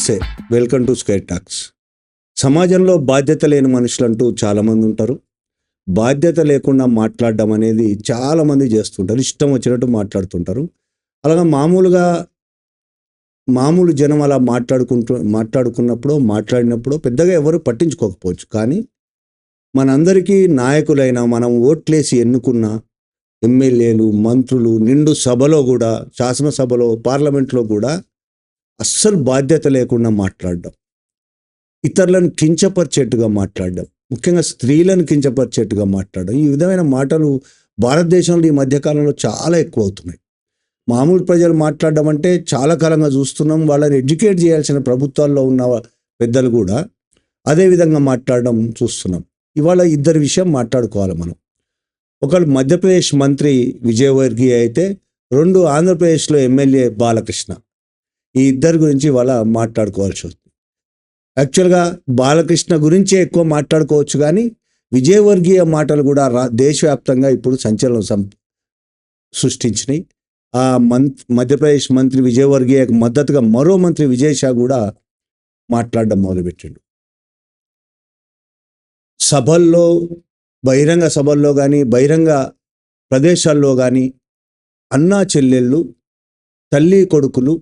నమస్తే welcome to sky talks. సమాజంలో బాధ్యత లేని మనుషులు అంటూ చాలామంది ఉంటారు. బాధ్యత లేకుండా మాట్లాడడం అనేది చాలామంది చేస్తుంటారు ఇష్టం వచ్చినట్టు మాట్లాడుతుంటారు. అలాగా మామూలుగా మామూలు జనం అలా మాట్లాడుకుంటూ మాట్లాడుకున్నప్పుడు మాట్లాడినప్పుడు పెద్దగా ఎవరు పట్టించుకోకపోవచ్చు. కానీ మనందరికీ నాయకులైన మనం ఓట్లేసి ఎన్నుకున్న ఎమ్మెల్యేలు మంత్రులు నిండు సభలో కూడా శాసనసభలో పార్లమెంట్లో కూడా అస్సలు బాధ్యత లేకుండా మాట్లాడడం. ఇతరులను కించపరిచేట్టుగా మాట్లాడడం. ముఖ్యంగా స్త్రీలను కించపరిచేట్టుగా మాట్లాడడం. ఈ విధమైన మాటలు భారతదేశంలో ఈ మధ్యకాలంలో చాలా ఎక్కువ అవుతున్నాయి మామూలు ప్రజలు మాట్లాడడం అంటే చాలా కాలంగా చూస్తున్నాం. వాళ్ళని ఎడ్యుకేట్ చేయాల్సిన ప్రభుత్వాల్లో ఉన్న పెద్దలు కూడా అదే విధంగా మాట్లాడడం చూస్తున్నాం. ఇవాళ ఇద్దరి విషయం మాట్లాడుకోవాలి మనం. ఒకళ్ళు మధ్యప్రదేశ్ మంత్రి విజయవర్గీయ అయితే రెండు ఆంధ్రప్రదేశ్లో ఎమ్మెల్యే బాలకృష్ణ. ఈ ఇద్దరి గురించి వాళ్ళ మాట్లాడుకోవాల్సి వస్తుంది. యాక్చువల్గా బాలకృష్ణ గురించే ఎక్కువ మాట్లాడుకోవచ్చు కానీ విజయవర్గీయ మాటలు కూడా రా దేశవ్యాప్తంగా ఇప్పుడు సంచలనం సం సృష్టించినాయి. ఆ మంత్ మధ్యప్రదేశ్ మంత్రి విజయవర్గీయకు మద్దతుగా మరో మంత్రి విజయ్ షా కూడా మాట్లాడడం మొదలుపెట్టిండు. సభల్లో బహిరంగ సభల్లో కానీ బహిరంగ ప్రదేశాల్లో కానీ అన్నా చెల్లెళ్ళు తల్లి కొడుకులు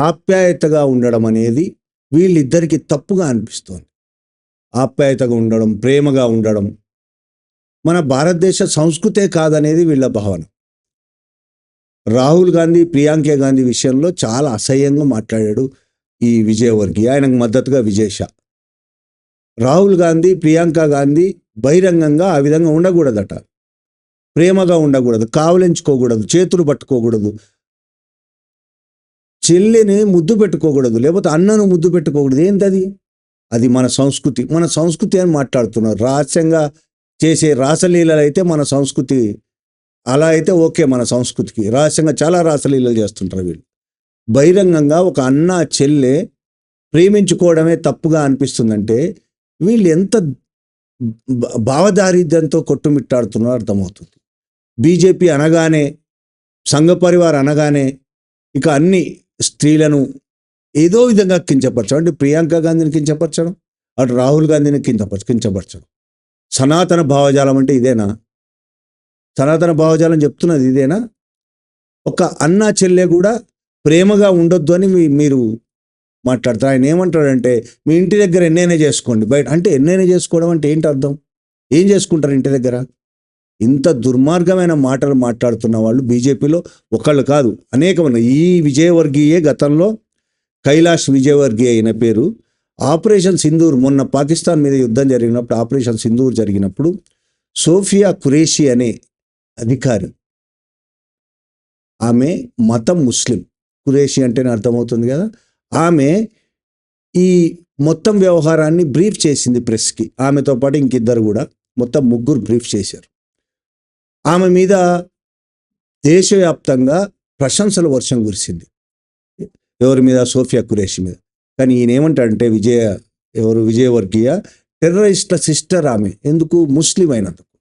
ఆప్యాయతగా ఉండడం అనేది వీళ్ళిద్దరికీ తప్పుగా అనిపిస్తోంది. ఆప్యాయతగా ఉండడం ప్రేమగా ఉండడం మన భారతదేశ సంస్కృతే కాదనేది వీళ్ళ భావన. రాహుల్ గాంధీ ప్రియాంక గాంధీ విషయంలో చాలా అసహ్యంగా మాట్లాడాడు ఈ విజయవర్గి ఆయనకు మద్దతుగా విజేష. రాహుల్ గాంధీ ప్రియాంక గాంధీ బహిరంగంగా ఆ విధంగా ఉండకూడదట. ప్రేమగా ఉండకూడదు కావలించుకోకూడదు చేతులు పట్టుకోకూడదు. చెల్లిని ముద్దు పెట్టుకోకూడదు లేకపోతే అన్నను ముద్దు పెట్టుకోకూడదు. ఏంటది అది మన సంస్కృతి. మన సంస్కృతి అని మాట్లాడుతున్నారు. రహస్యంగా చేసే రాసలీలలు అయితే మన సంస్కృతి. అలా అయితే ఓకే మన సంస్కృతికి. రహస్యంగా చాలా రాసలీలలు చేస్తుంటారు వీళ్ళు. బహిరంగంగా ఒక అన్న చెల్లె ప్రేమించుకోవడమే తప్పుగా అనిపిస్తుందంటే వీళ్ళు ఎంత భావదారిద్ర్యంతో కొట్టుమిట్టాడుతున్నారో అర్థమవుతుంది. బీజేపీ అనగానే సంఘ పరివార్ అనగానే ఇక అన్ని స్త్రీలను ఏదో విధంగా కించపరచడం. అంటే ప్రియాంక గాంధీని కించపరచడం అటు రాహుల్ గాంధీని కించపరచ కించపరచడం. సనాతన భావజాలం అంటే ఇదేనా? సనాతన భావజాలం చెప్తున్నది ఇదేనా? ఒక అన్న చెల్లె కూడా ప్రేమగా ఉండొద్దు అని మీరు మాట్లాడతారు. ఆయన ఏమంటాడంటే మీ ఇంటి దగ్గర ఎన్నైనా చేసుకోండి. బయట అంటే ఎన్నైనా చేసుకోవడం అంటే ఏంటి అర్థం? ఏం చేసుకుంటారు ఇంటి దగ్గర? ఇంత దుర్మార్గమైన మాటలు మాట్లాడుతున్న వాళ్ళు బీజేపీలో ఒకళ్ళు కాదు అనేకమైన ఈ విజయవర్గీయే గతంలో కైలాష్ విజయవర్గీయ అయిన పేరు. ఆపరేషన్ సింధూర్ మొన్న పాకిస్తాన్ మీద యుద్ధం జరిగినప్పుడు ఆపరేషన్ సింధూర్ జరిగినప్పుడు సోఫియా ఖురేషి అనే అధికారి ఆమె మతం ముస్లిం. ఖురేషి అంటేనే అర్థమవుతుంది కదా. ఆమె ఈ మొత్తం వ్యవహారాన్ని బ్రీఫ్ చేసింది ప్రెస్కి. ఆమెతో పాటు ఇంకిద్దరు కూడా మొత్తం ముగ్గురు బ్రీఫ్ చేశారు. ఆమె మీద దేశవ్యాప్తంగా ప్రశంసల వర్షం కురిసింది. ఎవరి మీద? సోఫియా కురేషి మీద. కానీ ఈయన ఏమంటాడంటే విజయ ఎవరు? విజయవర్గీయ టెర్రరిస్ట్ల సిస్టర్ ఆమె. ఎందుకు? ముస్లిం అయినందుకు.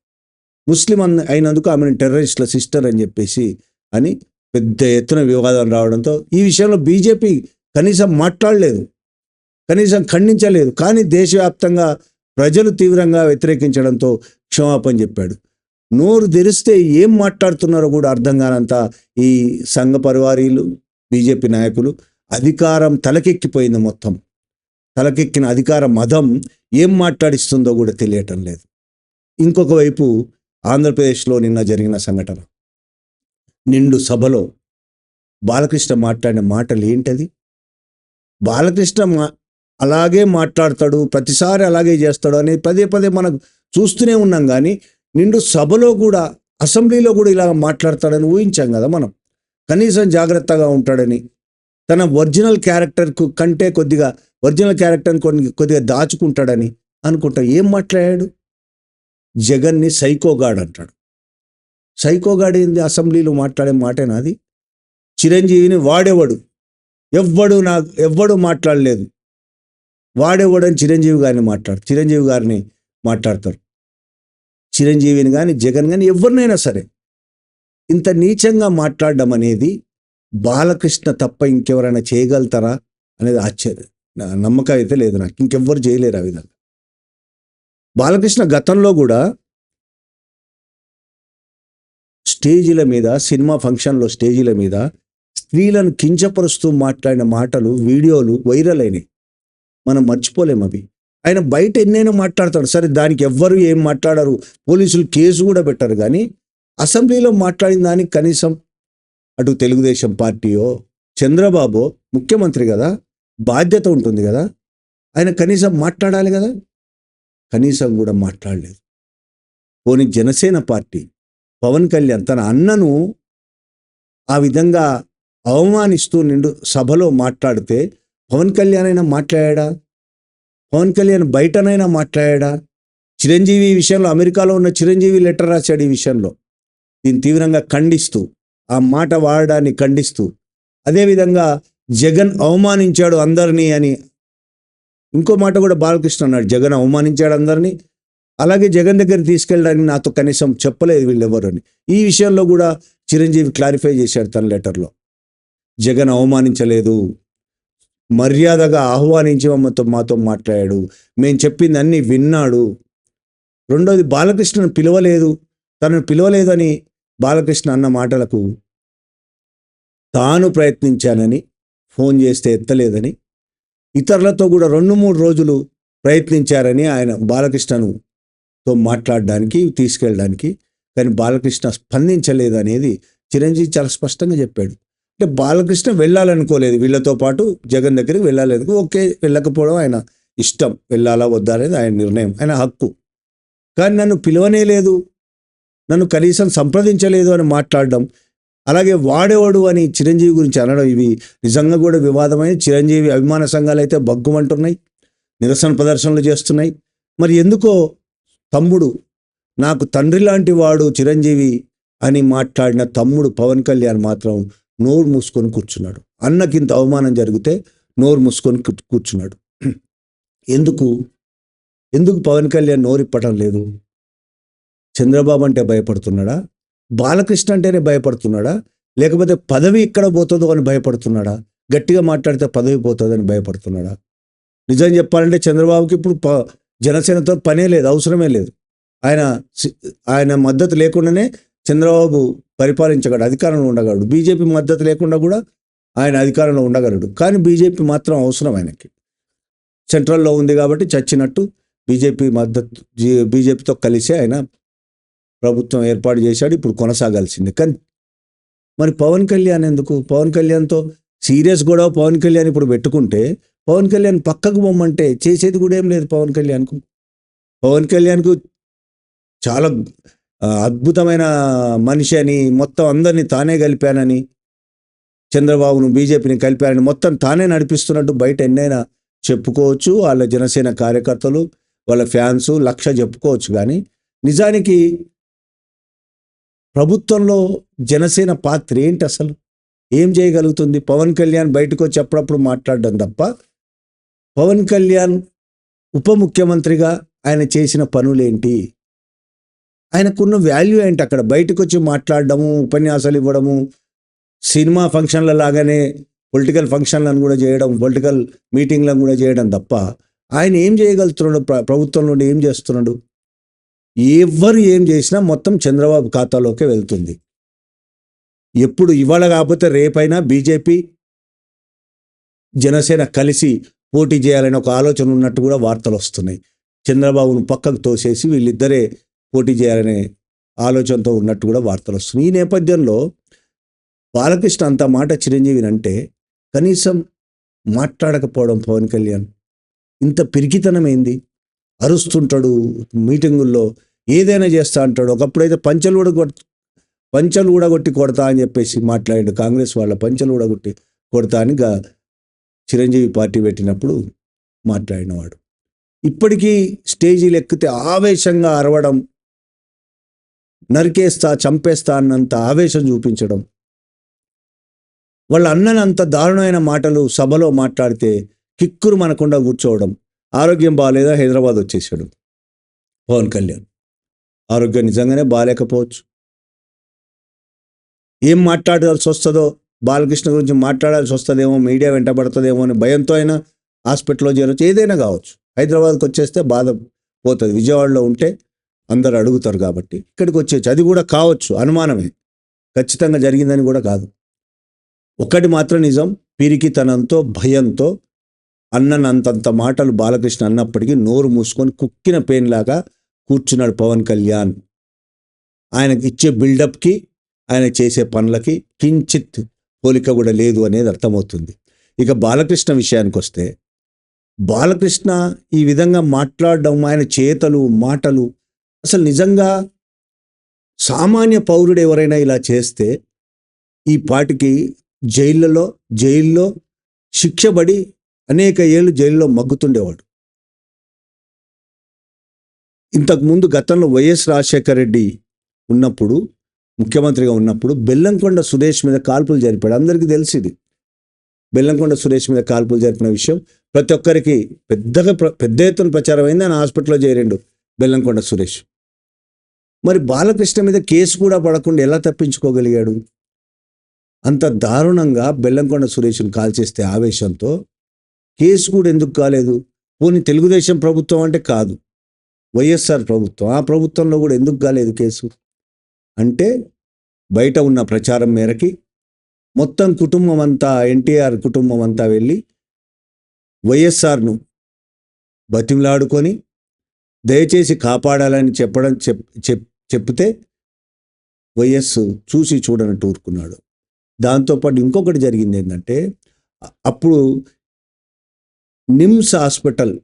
ముస్లిం అన్న అయినందుకు ఆమెను టెర్రరిస్ట్ల సిస్టర్ అని చెప్పేసి అని పెద్ద ఎత్తున వివాదం రావడంతో ఈ విషయంలో బీజేపీ కనీసం మాట్లాడలేదు. కనీసం ఖండించలేదు. కానీ దేశవ్యాప్తంగా ప్రజలు తీవ్రంగా వ్యతిరేకించడంతో క్షమాపణ చెప్పాడు. నోరు తెరిస్తే ఏం మాట్లాడుతున్నారో కూడా అర్థం కానంత ఈ సంఘ పరివారీలు బీజేపీ నాయకులు అధికారం తలకెక్కిపోయింది మొత్తం. తలకెక్కిన అధికార మదం ఏం మాట్లాడిస్తుందో కూడా తెలియటం లేదు. ఇంకొక వైపు ఆంధ్రప్రదేశ్లో నిన్న జరిగిన సంఘటన. నిండు సభలో బాలకృష్ణ మాట్లాడిన మాటలు ఏంటది? బాలకృష్ణ మా అలాగే మాట్లాడతాడు ప్రతిసారి అలాగే చేస్తాడు అని పదే పదే మనం చూస్తూనే ఉన్నాం కానీ నిండు సభలో కూడా అసెంబ్లీలో కూడా ఇలా మాట్లాడతాడని ఊహించాం కదా మనం. కనీసం జాగ్రత్తగా ఉంటాడని. తన ఒరిజినల్ క్యారెక్టర్కు కంటే కొద్దిగా ఒరిజినల్ క్యారెక్టర్ని కొన్ని కొద్దిగా దాచుకుంటాడని అనుకుంటా. ఏం మాట్లాడాడు? జగన్ని సైకోగాడ్ అంటాడు. సైకోగాడ్ ఏంది? అసెంబ్లీలో మాట్లాడే మాటేనా అది? చిరంజీవిని వాడేవాడు? ఎవ్వడు నాకు ఎవ్వడు మాట్లాడలేదు. వాడేవాడని చిరంజీవి గారిని మాట్లాడు చిరంజీవి గారిని మాట్లాడతారు చిరంజీవిని కానీ జగన్ కానీ ఎవరినైనా సరే ఇంత నీచంగా మాట్లాడడం అనేది బాలకృష్ణ తప్ప ఇంకెవరైనా చేయగలుగుతారా అనేది ఆశ్చర్యం. నమ్మకం అయితే లేదు నాకు. ఇంకెవ్వరు చేయలేరు ఆ విధంగా. బాలకృష్ణ గతంలో కూడా స్టేజీల మీద సినిమా ఫంక్షన్లో స్టేజీల మీద స్త్రీలను కించపరుస్తూ మాట్లాడిన మాటలు వీడియోలు వైరల్ అయినాయి. మనం మర్చిపోలేం అవి. ఆయన బయట ఎన్నైనా మాట్లాడతాడు. సరే దానికి ఎవ్వరు ఏం మాట్లాడరు. పోలీసులు కేసు కూడా పెట్టరు కానీ అసెంబ్లీలో మాట్లాడిన దానికి కనీసం అటు తెలుగుదేశం పార్టీయో చంద్రబాబు ముఖ్యమంత్రి కదా బాధ్యత ఉంటుంది కదా ఆయన కనీసం మాట్లాడాలి కదా? కనీసం కూడా మాట్లాడలేదు. పోనీ జనసేన పార్టీ పవన్ కళ్యాణ్ తన అన్నను ఆ విధంగా అవమానిస్తూ నిండు సభలో మాట్లాడితే పవన్ కళ్యాణ్ అయినా మాట్లాడా? పవన్ కళ్యాణ్ బయటనైనా మాట్లాడా? చిరంజీవి విషయంలో అమెరికాలో ఉన్న చిరంజీవి లెటర్ రాశాడు ఈ విషయంలో. దీన్ని తీవ్రంగా ఖండిస్తూ ఆ మాట వాడడాన్ని ఖండిస్తూ అదేవిధంగా జగన్ అవమానించాడు అందరినీ అని ఇంకో మాట కూడా బాలకృష్ణ అన్నాడు. జగన్ అవమానించాడు అందరినీ. అలాగే జగన్ దగ్గర తీసుకెళ్ళడానికి నాతో కనీసం చెప్పలేదు వీళ్ళెవరు అని. ఈ విషయంలో కూడా చిరంజీవి క్లారిఫై చేశాడు తన లెటర్లో. జగన్ అవమానించలేదు. మర్యాదగా ఆహ్వానించి మమ్మతో మాతో మాట్లాడాడు. మేము చెప్పింది అన్నీ విన్నాడు. రెండోది బాలకృష్ణను పిలవలేదు. తనను పిలవలేదని బాలకృష్ణ అన్న మాటలకు తాను ప్రయత్నించానని ఫోన్ చేస్తే ఎత్తలేదని ఇతరులతో కూడా రెండు మూడు రోజులు ప్రయత్నించారని ఆయన బాలకృష్ణను తో మాట్లాడడానికి తీసుకెళ్ళడానికి కానీ బాలకృష్ణ స్పందించలేదు అనేది చిరంజీవి చాలా స్పష్టంగా చెప్పాడు. అంటే బాలకృష్ణ వెళ్ళాలనుకోలేదు. వీళ్ళతో పాటు జగన్ దగ్గరికి వెళ్ళలేదు. ఓకే వెళ్ళకపోవడం ఆయన ఇష్టం. వెళ్ళాలా వద్దా అనేది ఆయన నిర్ణయం ఆయన హక్కు. కానీ నన్ను పిలవనే లేదు. నన్ను కనీసం సంప్రదించలేదు అని మాట్లాడడం. అలాగే వాడేవాడు అని చిరంజీవి గురించి అనడం ఇవి నిజంగా కూడా వివాదమైన చిరంజీవి అభిమాన సంఘాలు అయితే బగ్గుమంటున్నాయి నిరసన ప్రదర్శనలు చేస్తున్నాయి. మరి ఎందుకో తమ్ముడు నాకు తండ్రి లాంటి వాడు చిరంజీవి అని మాట్లాడిన తమ్ముడు పవన్ కళ్యాణ్ మాత్రం నోరు మూసుకొని కూర్చున్నాడు. అన్నకింత అవమానం జరిగితే నోరు మూసుకొని కూర్చున్నాడు. ఎందుకు? ఎందుకు పవన్ కళ్యాణ్ నోరిప్పటం లేదు? చంద్రబాబు అంటే భయపడుతున్నాడా? బాలకృష్ణ అంటేనే భయపడుతున్నాడా? లేకపోతే పదవి ఇక్కడ పోతుందో అని భయపడుతున్నాడా? గట్టిగా మాట్లాడితే పదవి పోతుందని భయపడుతున్నాడా? నిజం చెప్పాలంటే చంద్రబాబుకి ఇప్పుడు ప- జనసేనతో పనే లేదు అవసరమే లేదు. ఆయన సి- ఆయన మద్దతు లేకుండానే చంద్రబాబు పరిపాలించగలడు అధికారంలో ఉండగలడు. బీజేపీ మద్దతు లేకుండా కూడా ఆయన అధికారంలో ఉండగలడు. కానీ బీజేపీ మాత్రం అవసరం ఆయనకి. సెంట్రల్లో ఉంది కాబట్టి చచ్చినట్టు బీజేపీ మద్దతు జీ- బీజేపీతో కలిసి ఆయన ప్రభుత్వం ఏర్పాటు చేశాడు ఇప్పుడు కొనసాగాల్సింది. కానీ మరి పవన్ కళ్యాణ్ ఎందుకు? పవన్ కళ్యాణ్తో సీరియస్ కూడా పవన్ కళ్యాణ్ ఇప్పుడు పెట్టుకుంటే పవన్ కళ్యాణ్ పక్కకు బొమ్మంటే చేసేది కూడా ఏం లేదు పవన్ కళ్యాణ్కు. పవన్ కళ్యాణ్కు చాలా అద్భుతమైన మనిషి అని మొత్తం అందరినీ తానే కలిపానని చంద్రబాబును బీజేపీని కలిపానని మొత్తం తానే నడిపిస్తున్నట్టు బయట ఎన్నైనా చెప్పుకోవచ్చు. వాళ్ళ జనసేన కార్యకర్తలు వాళ్ళ ఫ్యాన్స్ లక్ష చెప్పుకోవచ్చు. కానీ నిజానికి ప్రభుత్వంలో జనసేన పాత్ర ఏంటి అసలు? ఏం చేయగలుగుతుంది? పవన్ కళ్యాణ్ బయటకు వచ్చి అప్పుడప్పుడు మాట్లాడడం తప్ప పవన్ కళ్యాణ్ ఉప ముఖ్యమంత్రిగా ఆయన చేసిన పనులేంటి? ఆయనకున్న వాల్యూ ఏంటి అక్కడ? బయటకు వచ్చి మాట్లాడడము ఉపన్యాసాలు ఇవ్వడము సినిమా ఫంక్షన్ల లాగానే పొలిటికల్ ఫంక్షన్లను కూడా చేయడం పొలిటికల్ మీటింగ్లను కూడా చేయడం తప్ప ఆయన ఏం చేయగలుగుతున్నాడు? ప్రభుత్వం నుండి ఏం చేస్తున్నాడు? ఎవ్వరు ఏం చేసినా మొత్తం చంద్రబాబు ఖాతాలోకే వెళ్తుంది. ఎప్పుడు ఇవాళ కాకపోతే రేపైనా బీజేపీ జనసేన కలిసి పోటీ చేయాలని ఒక ఆలోచన ఉన్నట్టు కూడా వార్తలు వస్తున్నాయి. చంద్రబాబును పక్కకు తోసేసి వీళ్ళిద్దరే పోటీ చేయాలనే ఆలోచనతో ఉన్నట్టు కూడా వార్తలు వస్తున్నాయి. ఈ నేపథ్యంలో బాలకృష్ణ అంత మాట చిరంజీవిని అంటే కనీసం మాట్లాడకపోవడం పవన్ కళ్యాణ్ ఇంత పిరికితనమైంది అరుస్తుంటాడు మీటింగుల్లో ఏదైనా చేస్తా అంటాడు. ఒకప్పుడైతే పంచలు కూడా కొట్ పంచలు కూడా కొట్టి కొడతా అని చెప్పేసి మాట్లాడాడు. కాంగ్రెస్ వాళ్ళ పంచలు కూడా కొట్టి కొడతా అని చిరంజీవి పార్టీ పెట్టినప్పుడు మాట్లాడినవాడు. ఇప్పటికీ స్టేజీలు ఎక్కితే ఆవేశంగా అరవడం నరికేస్తా చంపేస్తా అన్నంత ఆవేశం చూపించడం. వాళ్ళ అన్ననంత దారుణమైన మాటలు సభలో మాట్లాడితే కిక్కురు మనకుండా కూర్చోవడం. ఆరోగ్యం బాగాలేదా హైదరాబాద్ వచ్చేసాడు పవన్ కళ్యాణ్. ఆరోగ్యం నిజంగానే బాగాలేకపోవచ్చు ఏం మాట్లాడాల్సి వస్తుందో? బాలకృష్ణ గురించి మాట్లాడాల్సి వస్తుందేమో? మీడియా వెంటబడుతుందేమో అని భయంతో అయినా హాస్పిటల్లో చేరొచ్చు. ఏదైనా కావచ్చు. హైదరాబాద్కి వచ్చేస్తే బాధ పోతుంది. విజయవాడలో ఉంటే అందరు అడుగుతారు కాబట్టి ఇక్కడికి వచ్చేచ్చు అది కూడా కావచ్చు అనుమానమే. ఖచ్చితంగా జరిగిందని కూడా కాదు. ఒకటి మాత్రం నిజం పిరికితనంతో భయంతో అన్ననంతంత మాటలు బాలకృష్ణ అన్నప్పటికీ నోరు మూసుకొని కుక్కిన పెయిన్లాగా కూర్చున్నాడు పవన్ కళ్యాణ్. ఆయనకి ఇచ్చే బిల్డప్కి ఆయన చేసే పనులకి కించిత్ పోలిక కూడా లేదు అనేది అర్థమవుతుంది. ఇక బాలకృష్ణ విషయానికి వస్తే బాలకృష్ణ ఈ విధంగా మాట్లాడడం ఆయన చేతలు మాటలు అసలు నిజంగా సామాన్య పౌరుడు ఎవరైనా ఇలా చేస్తే ఈ పాటికి జైళ్ళలో జైల్లో శిక్షబడి అనేక ఏళ్ళు జైల్లో మగ్గుతుండేవాడు. ఇంతకుముందు గతంలో వైఎస్ రాజశేఖర రెడ్డి ఉన్నప్పుడు ముఖ్యమంత్రిగా ఉన్నప్పుడు బెల్లంకొండ సురేష్ మీద కాల్పులు జరిపాడు. అందరికీ తెలిసింది బెల్లంకొండ సురేష్ మీద కాల్పులు జరిపిన విషయం. ప్రతి ఒక్కరికి పెద్దగా ప్ర- పెద్ద ఎత్తున ప్రచారం అయింది ఆయన హాస్పిటల్లో చేరిండు బెల్లంకొండ సురేష్. మరి బాలకృష్ణ మీద కేసు కూడా పడకుండా ఎలా తప్పించుకోగలిగాడు? అంత దారుణంగా బెల్లంకొండ సురేష్ను కాల్చేస్తే ఆవేశంతో కేసు కూడా ఎందుకు కాలేదు? పోనీ తెలుగుదేశం ప్రభుత్వం అంటే కాదు. వైఎస్ఆర్ ప్రభుత్వం ఆ ప్రభుత్వంలో కూడా ఎందుకు కాలేదు కేసు? అంటే బయట ఉన్న ప్రచారం మేరకి మొత్తం కుటుంబం అంతా ఎన్టీఆర్ కుటుంబం అంతా వెళ్ళి వైఎస్ఆర్ను బతిమలాడుకొని దయచేసి కాపాడాలని చెప్పడం చెప్ చెప్ చెప్తే వైఎస్ చూసి చూడనట్టు ఊరుకున్నాడు. దాంతోపాటు ఇంకొకటి జరిగింది ఏంటంటే అప్పుడు నిమ్స్ హాస్పిటల్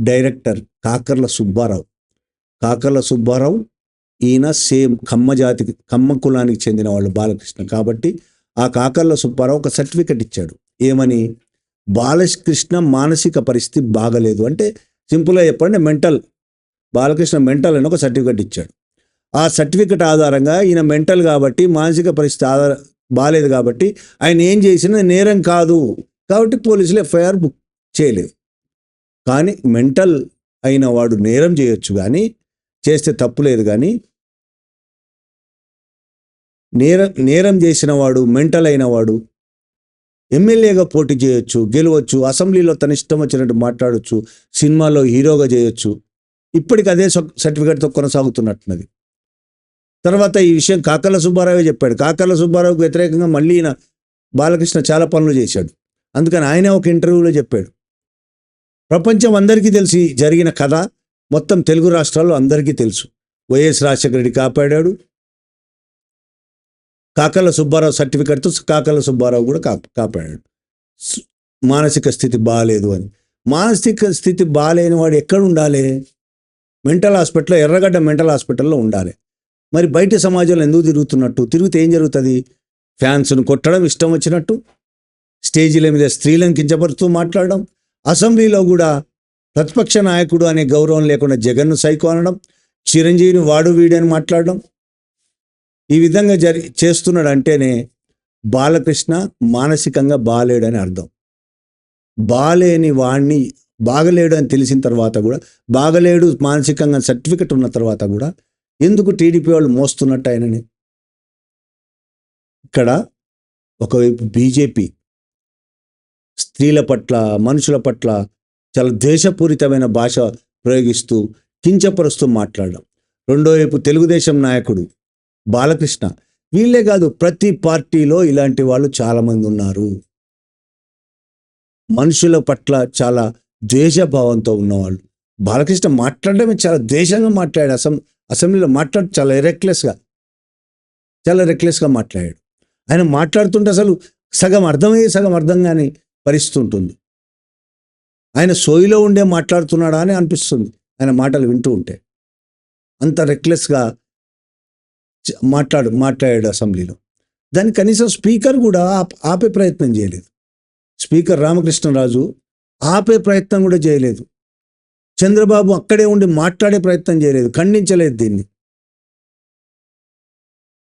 డైరెక్టర్ కాకర్ల సుబ్బారావు కాకర్ల సుబ్బారావు ఈయన సేమ్ కమ్మ జాతికి కమ్మ కులానికి చెందిన వాళ్ళు బాలకృష్ణ. కాబట్టి ఆ కాకర్ల సుబ్బారావు ఒక సర్టిఫికెట్ ఇచ్చాడు. ఏమని? బాలకృష్ణ మానసిక పరిస్థితి బాగలేదు. అంటే సింపుల్గా చెప్పండి మెంటల్ బాలకృష్ణ మెంటల్ అని ఒక సర్టిఫికెట్ ఇచ్చాడు. ఆ సర్టిఫికెట్ ఆధారంగా ఈయన మెంటల్ కాబట్టి మానసిక పరిస్థితి ఆధార బాగాలేదు కాబట్టి ఆయన ఏం చేసినా నేరం కాదు. కాబట్టి పోలీసులు ఎఫ్ఐఆర్ బుక్ చేయలేదు. కానీ మెంటల్ అయిన వాడు నేరం చేయొచ్చు కానీ చేస్తే తప్పు లేదు కానీ నేరం నేరం చేసిన వాడు మెంటల్ అయిన వాడు ఎమ్మెల్యేగా పోటీ చేయొచ్చు గెలవచ్చు అసెంబ్లీలో తన ఇష్టం వచ్చినట్టు మాట్లాడొచ్చు సినిమాలో హీరోగా చేయొచ్చు ఇప్పటికి అదే సర్టిఫికేట్తో కొనసాగుతున్నట్టున్నది. తర్వాత ఈ విషయం కాకర్ల సుబ్బారావే చెప్పాడు. కాకర్ల సుబ్బారావుకు వ్యతిరేకంగా మళ్ళీ ఈయన బాలకృష్ణ చాలా పనులు చేశాడు. అందుకని ఆయన ఒక ఇంటర్వ్యూలో చెప్పాడు. ప్రపంచం అందరికీ తెలిసి జరిగిన కథ మొత్తం తెలుగు రాష్ట్రాల్లో అందరికీ తెలుసు. వైఎస్ రాజశేఖర రెడ్డి కాపాడాడు. కాకర్ల సుబ్బారావు సర్టిఫికెట్తో కాకర్ల సుబ్బారావు కూడా కా కాపాడాడు. మానసిక స్థితి బాగాలేదు అని. మానసిక స్థితి బాగాలేని వాడు ఎక్కడ ఉండాలి? మెంటల్ హాస్పిటల్లో ఎర్రగడ్డ మెంటల్ హాస్పిటల్లో ఉండాలి. మరి బయట సమాజంలో ఎందుకు తిరుగుతున్నట్టు? తిరిగితే ఏం జరుగుతుంది? ఫ్యాన్స్ను కొట్టడం ఇష్టం వచ్చినట్టు? స్టేజీల మీద స్త్రీలను కించపరుస్తూ మాట్లాడడం? అసెంబ్లీలో కూడా ప్రతిపక్ష నాయకుడు అనే గౌరవం లేకుండా జగన్ను సైకో అనడం? చిరంజీవిని వాడు వీడని అని మాట్లాడడం? ఈ విధంగా జరి చేస్తున్నాడు అంటేనే బాలకృష్ణ మానసికంగా బాలేడని అర్థం. బాలేని వాణ్ణి బాగలేడు అని తెలిసిన తర్వాత కూడా బాగలేడు మానసికంగా సర్టిఫికెట్ ఉన్న తర్వాత కూడా ఎందుకు టీడీపీ వాళ్ళు మోస్తున్నట్టు ఆయనని? ఇక్కడ ఒకవైపు బీజేపీ స్త్రీల పట్ల మనుషుల పట్ల చాలా దేశపూరితమైన భాష ప్రయోగిస్తూ కించపరుస్తూ మాట్లాడడం. రెండో వైపు తెలుగుదేశం నాయకుడు బాలకృష్ణ వీళ్ళే కాదు ప్రతి పార్టీలో ఇలాంటి వాళ్ళు చాలామంది ఉన్నారు. మనుషుల పట్ల చాలా ద్వేషభావంతో ఉన్నవాళ్ళు. బాలకృష్ణ మాట్లాడడమే చాలా ద్వేషంగా మాట్లాడాడు. అసెం అసెంబ్లీలో మాట్లాడు చాలా రెక్లెస్గా చాలా రెక్లెస్గా మాట్లాడాడు. ఆయన మాట్లాడుతుంటే అసలు సగం అర్థమయ్యే సగం అర్థం కాని పరిస్థితి ఉంటుంది ఆయన సోయిలో ఉండే మాట్లాడుతున్నాడా అని అనిపిస్తుంది. ఆయన మాటలు వింటూ ఉంటే. అంత రెక్లెస్గా మాట్లాడు మాట్లాడాడు అసెంబ్లీలో. దాన్ని కనీసం స్పీకర్ కూడా ఆపే ప్రయత్నం చేయలేదు. స్పీకర్ రామకృష్ణరాజు ఆపే ప్రయత్నం కూడా చేయలేదు. చంద్రబాబు అక్కడే ఉండి మాట్లాడే ప్రయత్నం చేయలేదు. ఖండించలేదు దీన్ని.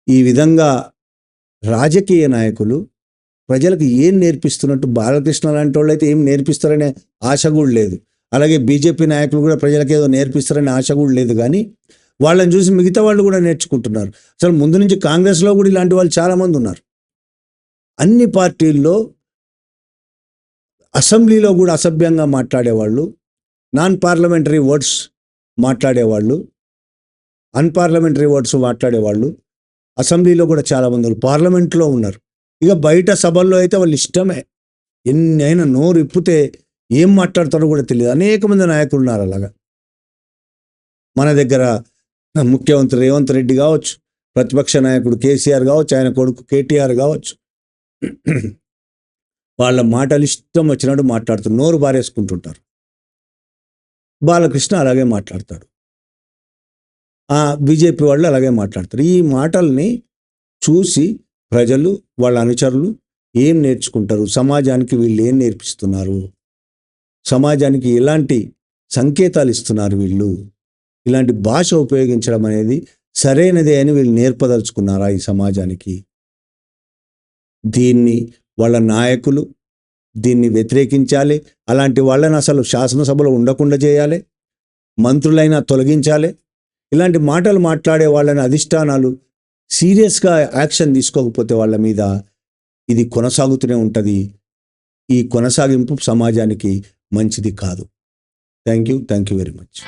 ఈ విధంగా రాజకీయ నాయకులు ప్రజలకు ఏం నేర్పిస్తున్నట్టు బాలకృష్ణ లాంటి వాళ్ళు అయితే ఏం నేర్పిస్తారనే ఆశ కూడా లేదు. అలాగే బీజేపీ నాయకులు కూడా ప్రజలకు ఏదో నేర్పిస్తారనే ఆశ కూడా లేదు కానీ వాళ్ళని చూసి మిగతా వాళ్ళు కూడా నేర్చుకుంటున్నారు. అసలు ముందు నుంచి కాంగ్రెస్లో కూడా ఇలాంటి వాళ్ళు చాలామంది ఉన్నారు. అన్ని పార్టీల్లో అసెంబ్లీలో కూడా అసభ్యంగా మాట్లాడేవాళ్ళు నాన్ పార్లమెంటరీ వర్డ్స్ మాట్లాడేవాళ్ళు అన్పార్లమెంటరీ వర్డ్స్ మాట్లాడేవాళ్ళు. అసెంబ్లీలో కూడా చాలామంది పార్లమెంట్లో ఉన్నారు. ఇక బయట సభల్లో అయితే వాళ్ళు ఇష్టమే. ఎన్ని అయినా నోరు ఇప్పితే ఏం మాట్లాడతారో కూడా తెలియదు. అనేక మంది నాయకులు ఉన్నారు అలాగా. మన దగ్గర ముఖ్యమంత్రి రేవంత్ రెడ్డి కావచ్చు ప్రతిపక్ష నాయకుడు కేసీఆర్ కావచ్చు ఆయన కొడుకు కేటీఆర్ కావచ్చు. వాళ్ళ మాటలు ఇష్టం వచ్చినట్టు మాట్లాడుతారు నోరు బారేసుకుంటుంటారు. బాలకృష్ణ అలాగే మాట్లాడతాడు. ఆ బీజేపీ వాళ్ళు అలాగే మాట్లాడతారు. ఈ మాటల్ని చూసి ప్రజలు వాళ్ళ అనుచరులు ఏం నేర్చుకుంటారు? సమాజానికి వీళ్ళు ఏం నేర్పిస్తున్నారు? సమాజానికి ఎలాంటి సంకేతాలు ఇస్తున్నారు వీళ్ళు? ఇలాంటి భాష ఉపయోగించడం అనేది సరైనదే అని వీళ్ళు నేర్పదలుచుకున్నారా ఈ సమాజానికి? దీన్ని వాళ్ళ నాయకులు దీన్ని వ్యతిరేకించాలి. అలాంటి వాళ్ళని అసలు శాసనసభలో ఉండకుండా చేయాలి. మంత్రులైనా తొలగించాలి. ఇలాంటి మాటలు మాట్లాడే వాళ్ళని అధిష్టానాలు సీరియస్గా యాక్షన్ తీసుకోకపోతే వాళ్ళ మీద ఇది కొనసాగుతూనే ఉంటుంది. ఈ కొనసాగింపు సమాజానికి మంచిది కాదు. Thank you thank you very much.